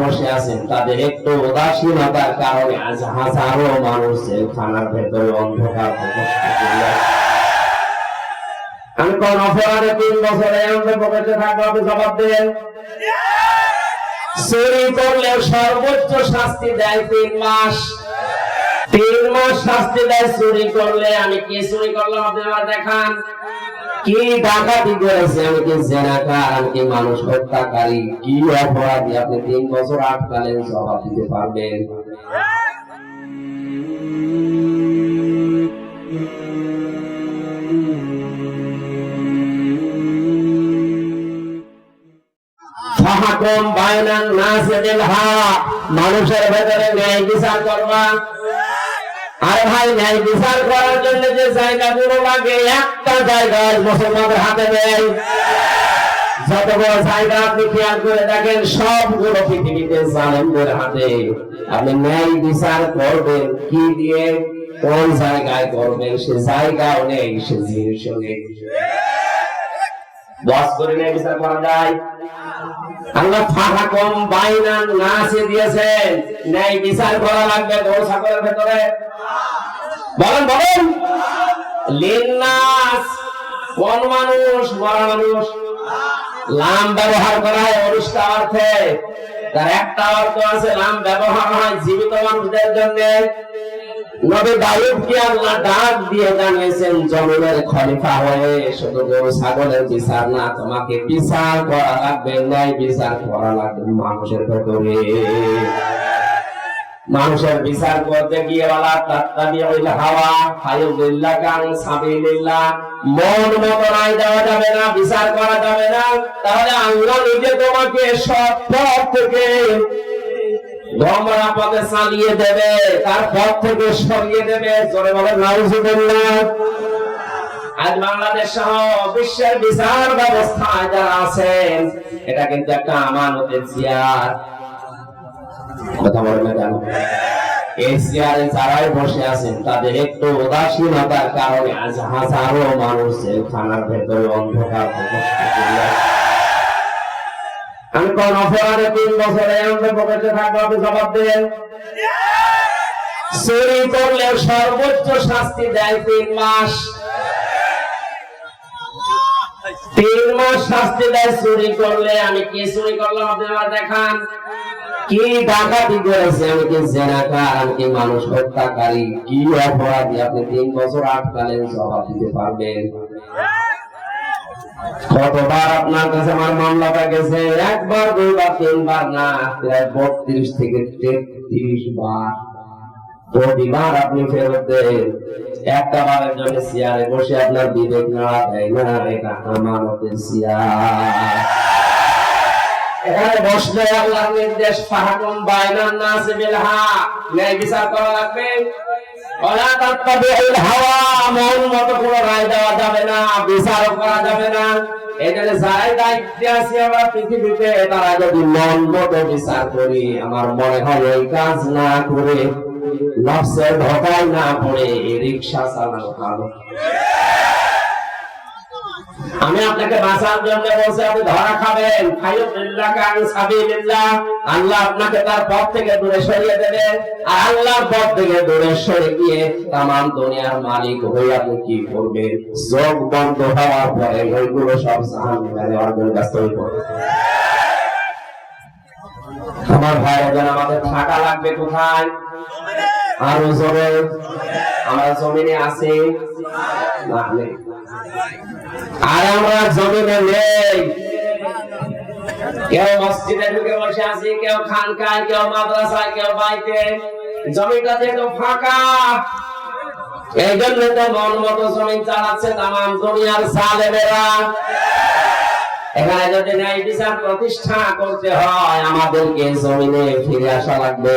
বসে আছেন, তাদের একটু উদাসীনতার কারণে আজ হাজারো মানুষ ভেতরে অন্ধকার চুরি করলে সর্বোচ্চ শাস্তি দেয় তিন মাস। তিন মাস শাস্তি দেয়, চুরি করলে আমি কি চুরি করলাম আপনি আমার দেখান। কি ডাকাতি করেছে? আমি কি জেনাকার? আমি মানুষ হত্যাকারী? কি অপরাধী? আপনি তিন বছর আটকালেন জবাব দিতে পারবেন। মানুষের ভেতরে ন্যায় বিচার করবা। আরে ভাই, ন্যায় বিচার করার জন্য যে জায়গাগুলো লাগে, একটা জায়গা মুসলমানদের হাতে নেই। যত বড় জায়গা আপনি খেয়াল করে দেখেন, সবগুলো পৃথিবীতে জালেমদের হাতে। আপনি ন্যায় বিচার করবেন, কি দিয়ে? কোন জায়গায় করবেন? সে জায়গাও নেই, সে জিনিসও নেই। বস করে ন্যায় বিচার করা যায়। আল্লাহ বাইনান নাসে বিচার করা লাগবে গরু ছাগলের ভেতরে। বলেন বলেন। লিন্নাস কোন মানুষ, মরা মানুষ, লাম ব্যবহার করা হয় অর্থে। তার একটা অর্থ আছে, লাম ব্যবহার হয় জীবিত মানুষদের জন্য। মানুষের বিচার করতে গিয়ে মন দেওয়া যাবে না, বিচার করা যাবে না। তাহলে আল্লাহ নিজে তোমাকে সব পথ থেকে যারাই বসে আছেন তাদের একটু উদাসীনতার কারণে আজ হাজারো মানুষ জেলখানার ভেতরে অন্ধকার। আমি কোন অপরাধে তিন বছরে অন্ধপ্রবেশে থাকব আপনি জবাব দেন চুরি করলে সর্বোচ্চ শাস্তি দেয় তিন মাস। তিন মাস শাস্তি দেয় চুরি করলে। আমি কি চুরি করলাম আপনি আমার দেখান। কি ডাকাতি করেছে? আমি কি জেনাকার? আমি কি মানুষ হত্যাকারী? কি অপরাধী? আপনি তিন বছর আটকালেন, জবাব দিতে পারবেন। কতবার আপনার কাছে আমার মামলাটা গেছে, একবার, দুইবার, তিনবার, না, প্রায় বত্রিশ থেকে তেত্রিশ বার। প্রতিবার আপনি ফেরত দেন। একটা বারের জন্য চেয়ারে বসে আপনার বিবেক নাড়া দেয় না, এটা আমানতের চেয়ার এখানে বসলে আল্লাহর নির্দেশ ফাহাকুম বাইনান নাস বিল হক ন্যায় বিচার করা লাগবে। ওলা তাত্তাবিউল হাওয়া, মন মতো কোনো রায় দেওয়া যাবে না, বিচারও করা যাবে না। এখানে যারাই দায়িত্বে আছি আমরা পৃথিবীতে, তারা যদি মন মতো বিচার করি, আমার মনে হয় এই কাজ না করে, নফসের ধোকায় না পড়ে রিক্সা চালানো ভালো। আমি আপনাকে বাঁচার জন্য বলছি আপনি ধরা খাবেন। আল্লাহ আপনাকে তার পথ থেকে দূরে সরিয়ে দেবে। আর আল্লাহর পথ থেকে দূরে সরে গিয়ে তামাম দুনিয়ার মালিক হয়ে আপনি কি করবেন? চোখ বন্ধ হওয়ার পরে ওইগুলো সব জাহান্নামে দেওয়ার জন্য ব্যস্ত হয়ে পড়বে আমার ভাই বোন আমাদের থাকা লাগবে কোথায়? আরও জোরে আমরা জমিনে আছি। না আর আমরা জমিনে নেই। কেউ মসজিদে ঢুকে বসে আছি, কেউ খানকায়, কেউ মাদ্রাসায়, কেউ বাইতে জমিটা যেহেতু ফাঁকা এই জন্য তো মন মতো জমি চালাচ্ছে তামাম দুনিয়ার এখানে যদি ন্যায় বিচার প্রতিষ্ঠা করতে হয়, আমাদেরকে জমিনে ফিরে আসা লাগবে।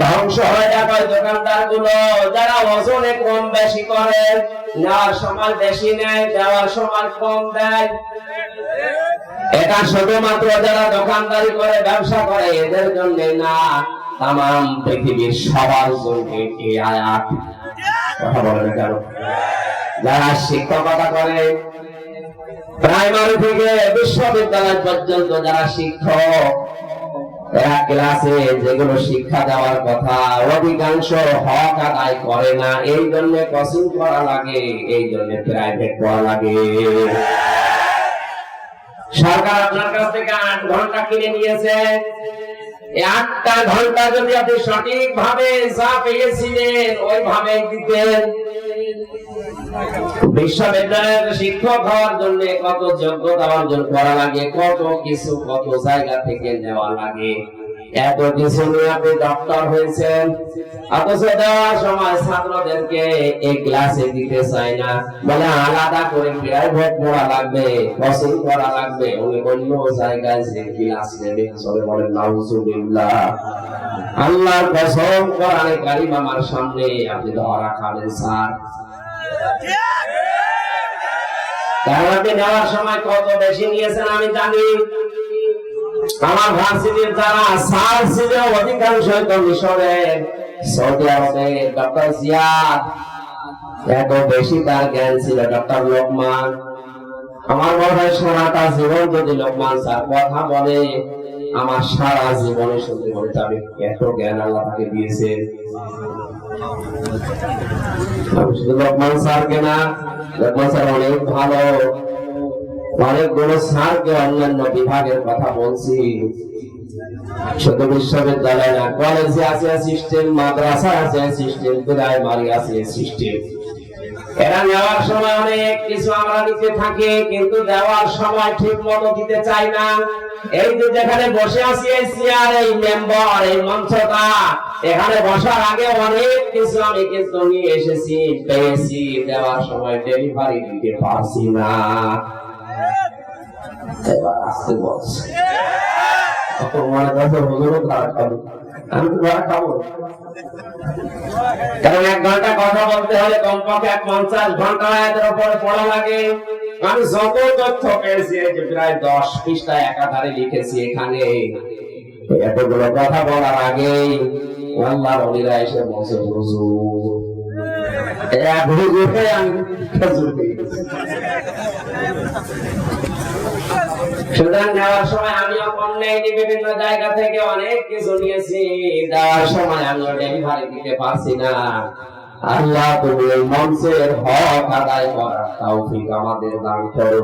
ধ্বংস হয়ে যাবে দোকানদারগুলো যারা ওজনে কম বেশি করে নেওয়ার সময় বেশি নেয় দেওয়ার সময় কম দেয়। এটা শুধুমাত্র যারা দোকানদারি করে, ব্যবসা করে, এদের জন্য না। তাম পৃথিবীর সবার জন্য এই আয়াত। কথা বলে কেন? যারা শিক্ষকতা করে, প্রাইমারি থেকে বিশ্ববিদ্যালয় পর্যন্ত যারা শিক্ষক ক্লাসে যেগুলো শিক্ষা দেওয়ার কথা, অধিকাংশ হক আদায় করে না। এই জন্য কোচিং করা লাগে, এই জন্য প্রাইভেট লাগে। সরকার আপনার কাছ থেকে আট ঘণ্টা কিনে নিয়েছে। আটটা ঘণ্টা যদি আপনি সঠিক ভাবে যা পেয়েছিলেন ওইভাবে দিতেন। বিশ্ববিদ্যালয়ের শিক্ষক হওয়ার জন্য কত যোগ্যতা অর্জন করা লাগে, কত কিছু, কত জায়গা থেকে নেওয়া লাগে? এত কিছু নিয়ে আপনি ডক্টর হয়েছেন, অথচ দেওয়ার সময় ছাত্রদেরকে এই ক্লাসে দিতে চায় না। বলে আলাদা করে প্রাইভেট পড়া লাগবে কোচিং করা লাগবে। উনি অন্য জায়গায় যে ক্লাস নেবে সবে বলেন নাউজুবিল্লাহ। আল্লাহর কসম, কোরআনে কারিম আমার সামনে আপনি ধরা খাবেন, স্যার। আপনি নেওয়ার সময় কত বেশি নিয়েছেন আমি জানি। আমার ভার্সিটির যারা ছিল, অধিকাংশ তো মিশরের সৌদি ডক্টর জিয়াদ, এত বেশি তার জ্ঞান ছিল, ডক্টর লোকমান। আমার মনে হয় সারাটা জীবন যদি লোকমান স্যার কথা বলে আমার সারা জীবনে শুনতে মনে যাবে এত জ্ঞান আল্লাহ তাকে দিয়েছে আমি স্যার অনেক ভালো। অনেকগুলো স্যারকে অন্যান্য বিভাগের কথা বলছি। শুধু বিশ্ববিদ্যালয় না কলেজে আছে সিস্টেম মাদ্রাসা আছে সিস্টেম প্রাইমারি আছে সিস্টেম এরা নেওয়ার সময় অনেক কিছু আমরা দিতে থাকি, কিন্তু দেওয়ার সময় ঠিক মতো দিতে চাই না। এই যে যেখানে বসে আছি, এই চেয়ার এই মেম্বার এই মঞ্চটা, এখানে বসার আগে অনেক কিছু আমি কিন্তু নিয়ে এসেছি, পেয়েছি, দেওয়ার সময় ডেলিভারি দিতে পারছি না। এবার আসতে বলছে। কারণ এক ঘণ্টা কথা বলতে হলে কমপক্ষে এক পঞ্চাশ ঘণ্টা পড়া লাগে। আমি যত তথ্য পেয়েছি যে প্রায় দশ একাধারে লিখেছি এখানে। এতগুলো কথা বলার আগেই আল্লাহর অলিরা এসে বসে হুজুর নেওয়ার সময় আমিও বিভিন্ন জায়গা থেকে অনেক যাওয়ার সময় আমিও ডেলিভারি দিতে পারছি না। আল্লাহ তুমি মঞ্চের হক আদায় করার আমাদের দান করো